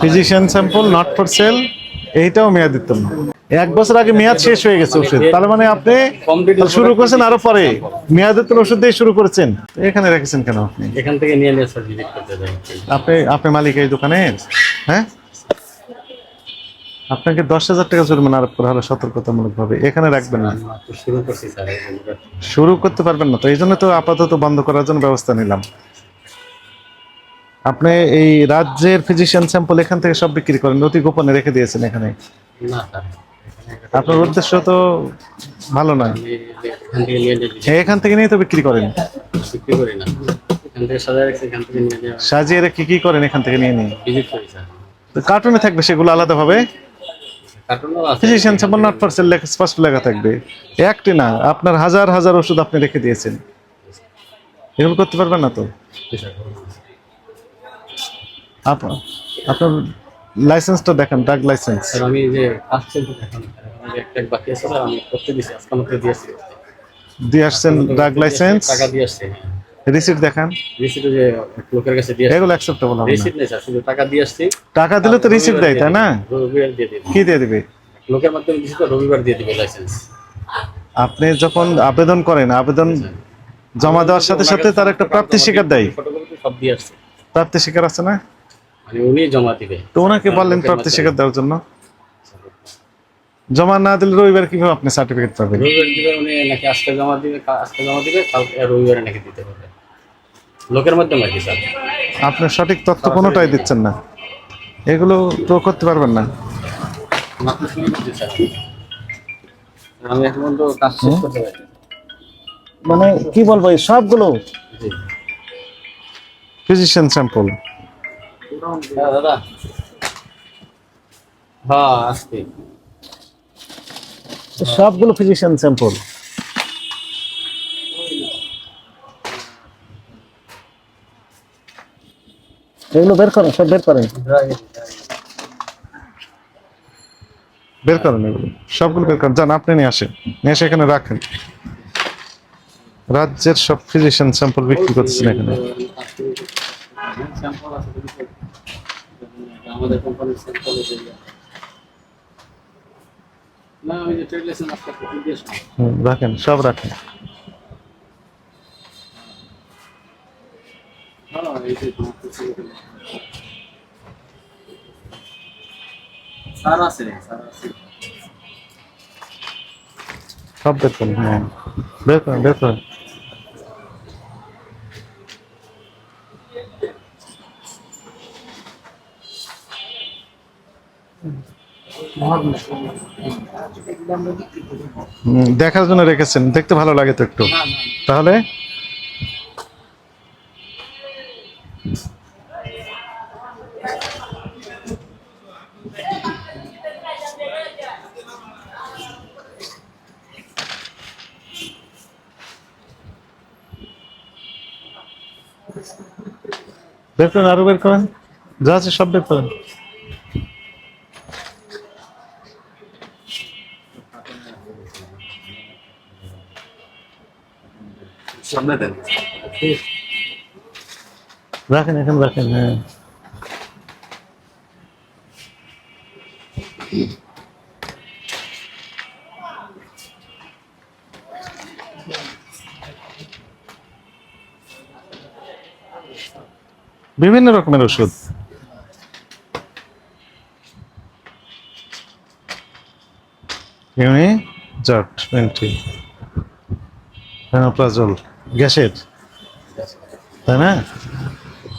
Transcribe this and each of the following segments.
Physician sample not for sale এইটাও মেয়াদ দিতাম না এক বছর আগে মেয়াদ শেষ হয়ে গেছে ওষুধ। তার মানে আপনি শুরু করেছেন আরও পরে। মেয়াদের তো ওষুধ দিয়ে শুরু করেছেন। এখানে রেখেছেন কেন আপনি? এখান থেকে নিয়ে নিয়ে স্যার ভিজিট করতে যাই। আপনি আপনি মালিক এই দোকানের হ্যাঁ? আপনাকে দশ হাজার টাকা জরিমানা আরোপ করা হলো সতর্কতামূলক ভাবে এখানে রাখবেন না। শুরু করতে পারবেন না। তো এই জন্য তো আপাতত বন্ধ করার জন্য ব্যবস্থা নিলাম। আপনি এই রাজ্যের ফিজিশিয়ান স্যাম্পল এখান থেকে সব বিক্রি করেন অতি গোপনে রেখে দিয়েছেন এখানে? আপনার উদ্দেশ্য তো ভালো আমি এখান থেকে নিয়ে তো বিক্রি করেন। না। সাজিয়ে রেখে কি করেন এখান থেকে নিয়ে নিয়ে? কার্টুনে থাকবে সেগুলো আলাদাভাবে? কার্টুনও আছে। ফিজিশিয়ান স্যাম্পল নট ফর লেখা স্পষ্ট লেখা থাকবে। একটি না আপনার হাজার হাজার ওষুধ আপনি রেখে দিয়েছেন। এগুলো করতে পারবেন না তো? আপনার লাইসেন্সটা দেখান ড্রাগ লাইসেন্স স্যার আমি যে চলতে এখন একটা বাকি আছে স্যার আমি করতে দিছি আজকে আমাকে দিয়েছি দিয়ে আসছেন ড্রাগ লাইসেন্স টাকা দিয়ে আসছে। রিসিট দেখান। রিসিটও যে লোকের কাছে দিয়ে এগুলো অ্যাকসেপ্টেবল হবে রিসিট নেই স্যার শুধু টাকা দিয়ে আসছি। টাকা দিলে তো রিসিট দেয় তাই না? রবিবার দিয়ে দিবে। কি দিয়ে দিবে? লোকের মাধ্যমে দিছি তো রবিবার দিয়ে দিবে লাইসেন্স আপনি যখন আবেদন করেন আবেদন জমা দেওয়ার সাথে সাথে তার একটা প্রাপ্তি স্বীকার দেয়। ফটোকপি সব দিয়ে আসছে। প্রাপ্তি স্বীকার আছে না? মানে উনি জমা দিবে। তো ওনাকে বললেন প্রাপ্তি স্বীকার দেওয়ার জন্য? জমা না দিলে রবিবার কীভাবে আপনি সার্টিফিকেট পাবেন? রবিবার দিবে উনি নাকি আজকে জমা দিবে আজকে জমা দিবে কালকে রবিবারে নাকি দিতে পারবে লোকের মাধ্যমে আর কি স্যার? আপনি সঠিক তথ্য কোনোটাই দিচ্ছেন না। এগুলো তো করতে পারবেন না। মাত্র শুরু করছি স্যার আমি এখন পর্যন্ত কাজ শেষ করতে পারি। মানে কি বলব এই সবগুলো ফিজিশিয়ান স্যাম্পল হ্যাঁ দাদা। হ্যাঁ সবগুলো ফিজিশিয়ান স্যাম্পল এগুলো বের করেন সব বের করেন। বের করেন এগুলো। সবগুলো বের করেন। যান আপনি নিয়ে আসেন। নিয়ে এসে এখানে রাখেন। রাজ্যের সব ফিজিশিয়ান স্যাম্পল বিক্রি করতেছেন এখানে। স্যাম্পল আছে দেখি তো। আমাদের না আমি যে ট্রেড লাইসেন্স। হুম, রাখেন সব রাখেন হ্যাঁ। স্যার আছে স্যার আছে সব করেন হ্যাঁ বের করেন বের করেন হুম, দেখার জন্য রেখেছেন। দেখতে ভালো লাগে তো একটু। তাহলে? বের করেন, আরও বের করেন। যা আছে সব বের করেন। রাখেন এখানে রাখেন হ্যাঁ। বিভিন্ন রকমের ওষুধ। ইউনি জট টোয়েন্টি ফেনোপ্রাজল গ্যাসের? তাই না?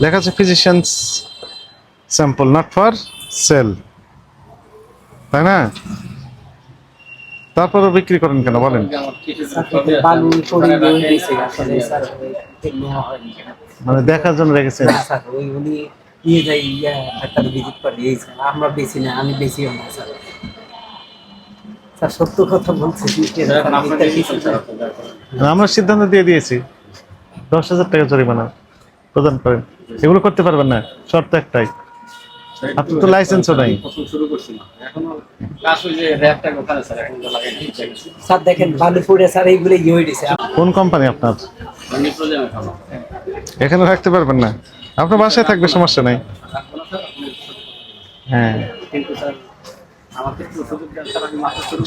লেখা আছে physicians sample not for sale তাই না? তারপরে বিক্রি করেন কেন? বলেন। মানে দেখার জন্য রেখেছেন। আমরা বেশি না, আমি স্যার স্যার। সত্য কথা বলছি আমরা সিদ্ধান্ত দিয়ে দিয়েছি। দশ হাজার টাকা জরিমানা প্রদান করেন। এগুলো করতে পারবেন না শর্ত একটাই। আপনার তো লাইসেন্সও নাই। স্যার এখন তো লাগাই নাই স্যার দেখেন বালু পড়ে স্যার এইগুলো ইয়ে হয়ে কোন কোম্পানি আপনার? এখনও এখানে রাখতে পারবেন না। আপনার বাসায় থাকবে সমস্যা নাই। হ্যাঁ। কিন্তু স্যার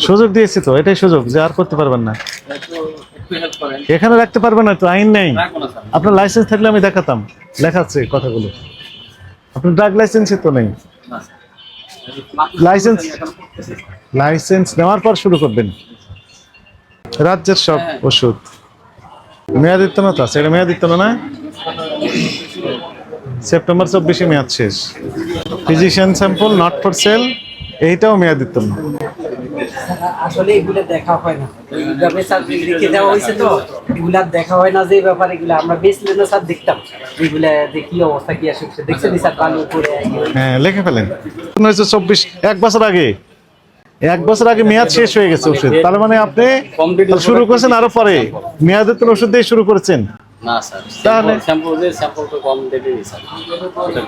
সুযোগ দিয়েছি তো এটাই সুযোগ যে আর করতে পারবেন না। এখানে রাখতে পারবেন না তো আইন নেই। আপনার লাইসেন্স থাকলে আমি দেখাতাম লেখাচ্ছে কথাগুলো। আপনার ড্রাগ লাইসেন্সই তো নেই। স্যার। লাইসেন্স নেওয়ার পর শুরু করবেন। রাজ্যের সব হ্যাঁ। ওষুধ। মেয়াদিত্ব না তো আছে এটা মেয়াদিত্ব না? না সেপ্টেম্বর চব্বিশে মেয়াদ শেষ। Physician sample not for sale এইটাও মেয়াদিত্ব না আসলে এগুলো দেখা হয় না। এইভাবে স্যার লিখে দেওয়া হয়েছে তো এগুলা দেখা হয় না যে এই এগুলো। আমরা বেচলে না স্যার দেখতাম এগুলা যে কি অবস্থা কি আসছে দেখছেন স্যার কালো করে হ্যাঁ লিখে ফেলেন। হয়েছে চব্বিশ এক বছর আগে। এক বছর আগে মেয়াদ শেষ হয়ে গেছে ওষুধ। তার মানে আপনি শুরু করেছেন আরও পরে। মেয়াদিত্ব ওষুধ দিয়ে শুরু করেছেন। না স্যার। তাহলে? স্যাম্পল যে স্যাম্পল তো কম ডেটে স্যার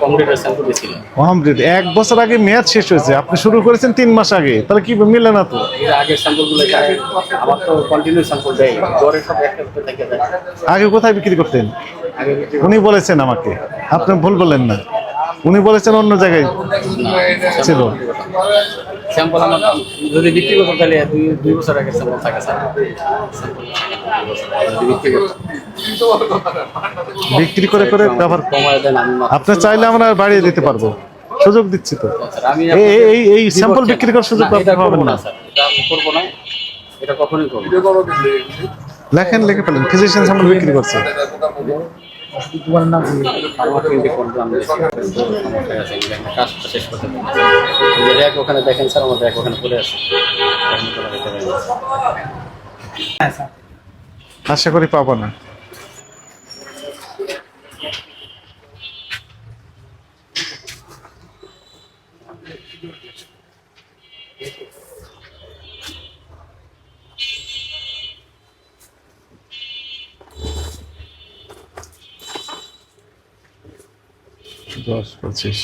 কম ডেটের স্যাম্পল ছিল অমৃত এক বছর আগে মেয়াদ শেষ হয়েছে। আপনি শুরু করেছেন তিন মাস আগে। তাহলে কি মিলে না তো? এর আগের স্যাম্পল আমার তো কন্টিনিউ স্যাম্পল দেয়। সব থেকে আগে কোথায় বিক্রি করতেন? উনি বলেছেন আমাকে। আপনি ভুল বললেন না। উনি বলেছেন অন্য জায়গায় ছিল। স্যাম্পল আমার যদি বিক্রি করতো তাহলে দুই দুই বছর আগে স্যাম্পল থাকে স্যার। যদি বিক্রি করতো বিক্রি করে করে ব্যবহার কমায় দেন আমি আপনি চাইলে আমরা বাড়িয়ে দিতে পারব। সুযোগ দিচ্ছি তো। এই- এই- এই এই স্যাম্পল বিক্রি করার সুযোগ না, আপনি পাবেন না না। স্যার। এটা করব না। এটা কখনোই করব লেখেন লিখে ফেলেন। ফিজিশিয়ান স্যাম্পল বিক্রি করছে। পারি যে র্যাক ওখানে দেখেন স্যার, আমার র্যাক ওখানে পড়ে আছে। আশা করি পাবো না। dos francês.